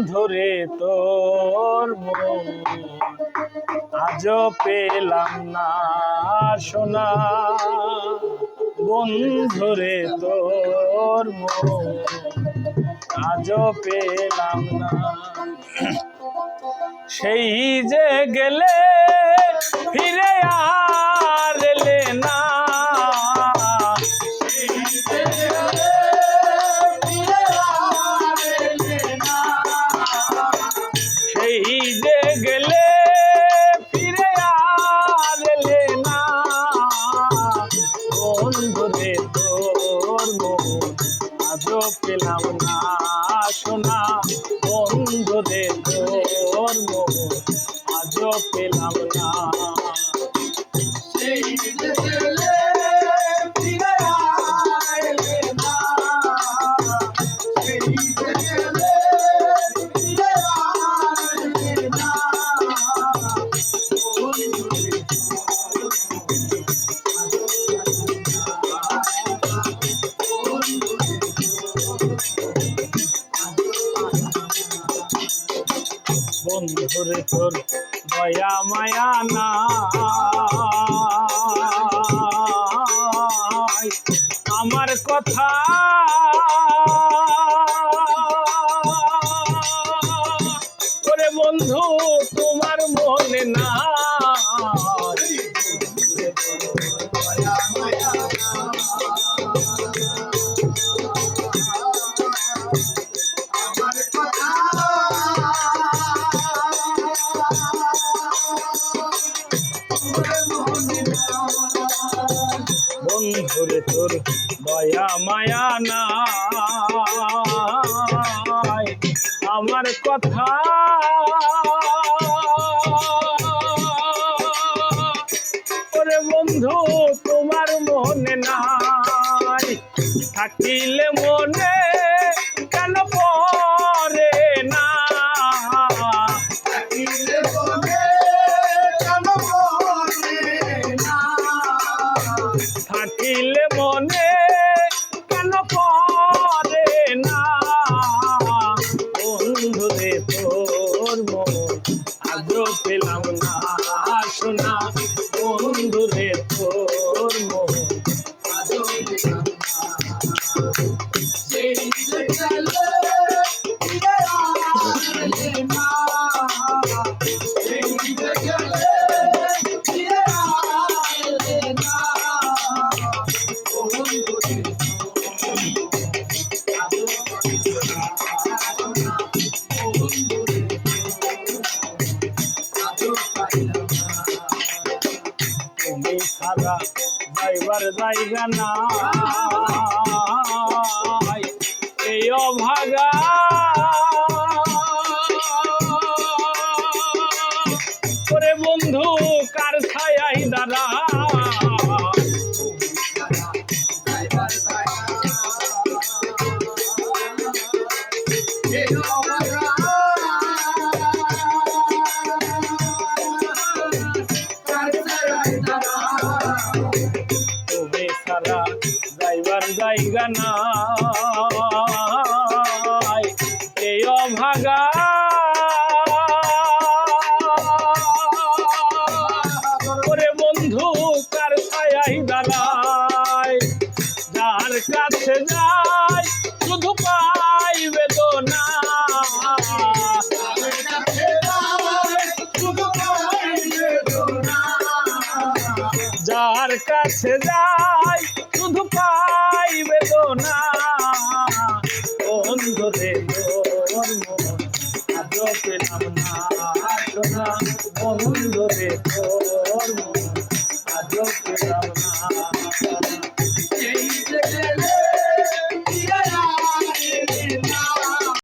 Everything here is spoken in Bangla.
বন্ধুরে তোর মন। আজও পেলাম না সোনা। বন্ধুরে তোর মন। আজও পেলাম না। সেই যে গেলে আজও পেলাম না সোনা। বন্ধুরে তোর দয়া মায়া না। আমার কথা বন্ধুরে তোর দয়া মায়া না আমার কথা ওরে বন্ধু তোমার মনে নাই। থাকিলে মনে থাকিলে মনে কেন পরে না? বন্ধুরে, তোর মন আজও পেলাম না, শোনা। বন্ধুরে, তোর মন আজও পেলাম তুমি সারা যাইবার জায়গা না। এই তুমি সারা যাইবার জায়গা না এই অভাগা? করে বন্ধু, কার ছায়াই দাঁড়ায়? যার কাছে যায় শুধু পাই বেদনা। যার কাছে যাই শুধু পাই বেদনা। বন্ধুরে তোর